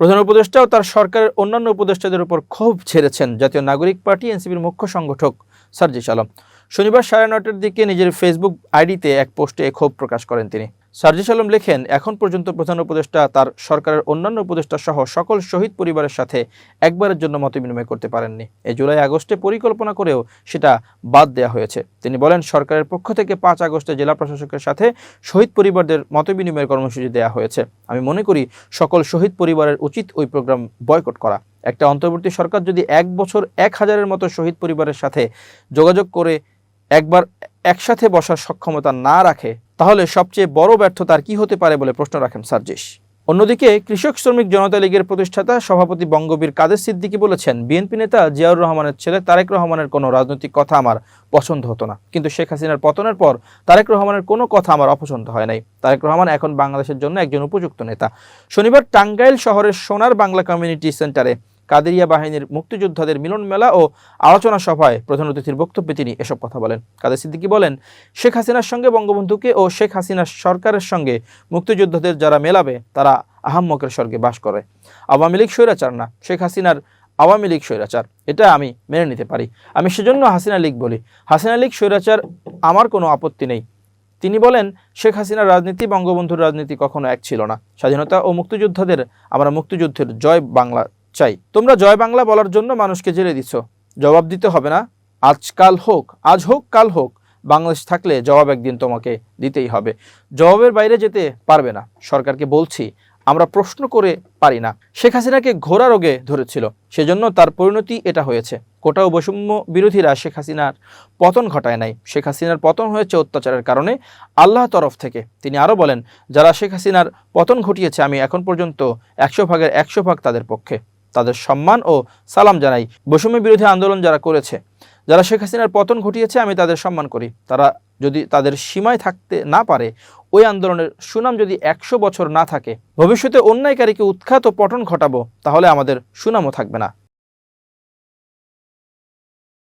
প্রধান উপদেষ্টাও তার সরকারের অন্যান্য উপদেষ্টাদের উপর ক্ষোভ ছেড়েছেন জাতীয় নাগরিক পার্টি, এনসিপির মুখ্য সংগঠক সার্জিস আলম। শনিবার সাড়ে নটার দিকে নিজের ফেসবুক আইডিতে এক পোস্টে ক্ষোভ প্রকাশ করেন তিনি। সার্জিস আলম লেখেন, এখন পর্যন্ত প্রধান উপদেষ্টা, তার সরকারের অন্যান্য উপদেষ্টা সহ সকল শহীদ পরিবারের সাথে একবারের জন্য মত বিনিময় করতে পারেননি। এই জুলাই আগস্টে পরিকল্পনা করেও সেটা বাদ দেওয়া হয়েছে। তিনি বলেন, সরকারের পক্ষ থেকে পাঁচ আগস্টে জেলা প্রশাসকের সাথে শহীদ পরিবারদের মত বিনিময়ের কর্মসূচি দেওয়া হয়েছে। আমি মনে করি, সকল শহীদ পরিবারের উচিত ওই প্রোগ্রাম বয়কট করা। একটা অন্তর্বর্তী সরকার যদি এক বছর এক হাজারের মতো শহীদ পরিবারের সাথে যোগাযোগ করে একবার একসাথে বসার সক্ষমতা না রাখে তাহলে সবচেয়ে বড় ব্যর্থতার কি হতে পারে বলে প্রশ্ন রাখেন সার্জিস অন্যদিকে কৃষক শ্রমিক জনতা লীগের প্রতিষ্ঠাতা সভাপতি বঙ্গবীর কাদের সিদ্দিকী বলেছেন, বিএনপি নেতা জিয়াউর রহমানের ছেলে তারেক রহমানের কোনো রাজনৈতিক কথা আমার পছন্দ হতো না। কিন্তু শেখ হাসিনার পতনের পর তারেক রহমানের কোনো কথা আমার অপছন্দ হয় নাই। তারেক রহমান এখন বাংলাদেশের জন্য একজন উপযুক্ত নেতা। শনিবার টাঙ্গাইল শহরের সোনার বাংলা কমিউনিটি সেন্টারে কাদেরিয়া বাহিনীর মুক্তিযোদ্ধাদের মিলন মেলা ও আলোচনা সভায় প্রধান অতিথির বক্তব্যে তিনি এসব কথা বলেন। কাদের সিদ্দিকী বলেন, শেখ হাসিনার সঙ্গে বঙ্গবন্ধুকে ও শেখ হাসিনার সরকারের সঙ্গে মুক্তিযোদ্ধাদের যারা মেলাবে, তারা আহাম্মকের স্বর্গে বাস করে। আওয়ামী লীগ স্বৈরাচার না, শেখ হাসিনার আওয়ামী লীগ স্বৈরাচার। এটা আমি মেনে নিতে পারি। আমি সেজন্য হাসিনা লীগ বলি। হাসিনা লীগ স্বৈরাচার আমার কোনো আপত্তি নেই। তিনি বলেন, শেখ হাসিনার রাজনীতি বঙ্গবন্ধুর রাজনীতি কখনো এক ছিল না। স্বাধীনতা ও মুক্তিযোদ্ধাদের, আমরা মুক্তিযুদ্ধের জয় বাংলা চাই। তোমরা জয় বাংলা বলার জন্য মানুষকে জেলে দিচ্ছ জবাব দিতে হবে না। আজকাল হোক, আজ হোক, কাল হোক, বাংলাদেশ থাকলে জবাব একদিন তোমাকে দিতেই হবে। জবাবের বাইরে যেতে পারবে না। সরকারকে বলছি, আমরা প্রশ্ন করে পারি না। শেখ হাসিনাকে ঘোড়া রোগে ধরেছিল। সেজন্য তার পরিণতি এটা হয়েছে। কোটা ও বৈষম্য বিরোধীরা শেখ হাসিনার পতন ঘটায় নাই। শেখ হাসিনার পতন হয়েছে অত্যাচারের কারণে আল্লাহ তরফ থেকে। তিনি আরও বলেন, যারা শেখ হাসিনার পতন ঘটিয়েছে, আমি এখন পর্যন্ত একশো ভাগের একশো ভাগ তাদের পক্ষে। তাদের সম্মান ও সালাম জানাই। বৈষম্য বিরোধী আন্দোলন যারা করেছে, যারা শেখ হাসিনার পতন ঘটিয়েছে, আমি তাদের সম্মান করি। তারা যদি তাদের সীমায় থাকতে না পারে, ওই আন্দোলনের সুনাম যদি একশো বছর না থাকে, ভবিষ্যতে অন্যায়কারীকে উৎখাত ও পটন ঘটাবো, তাহলে আমাদের সুনামও থাকবে না।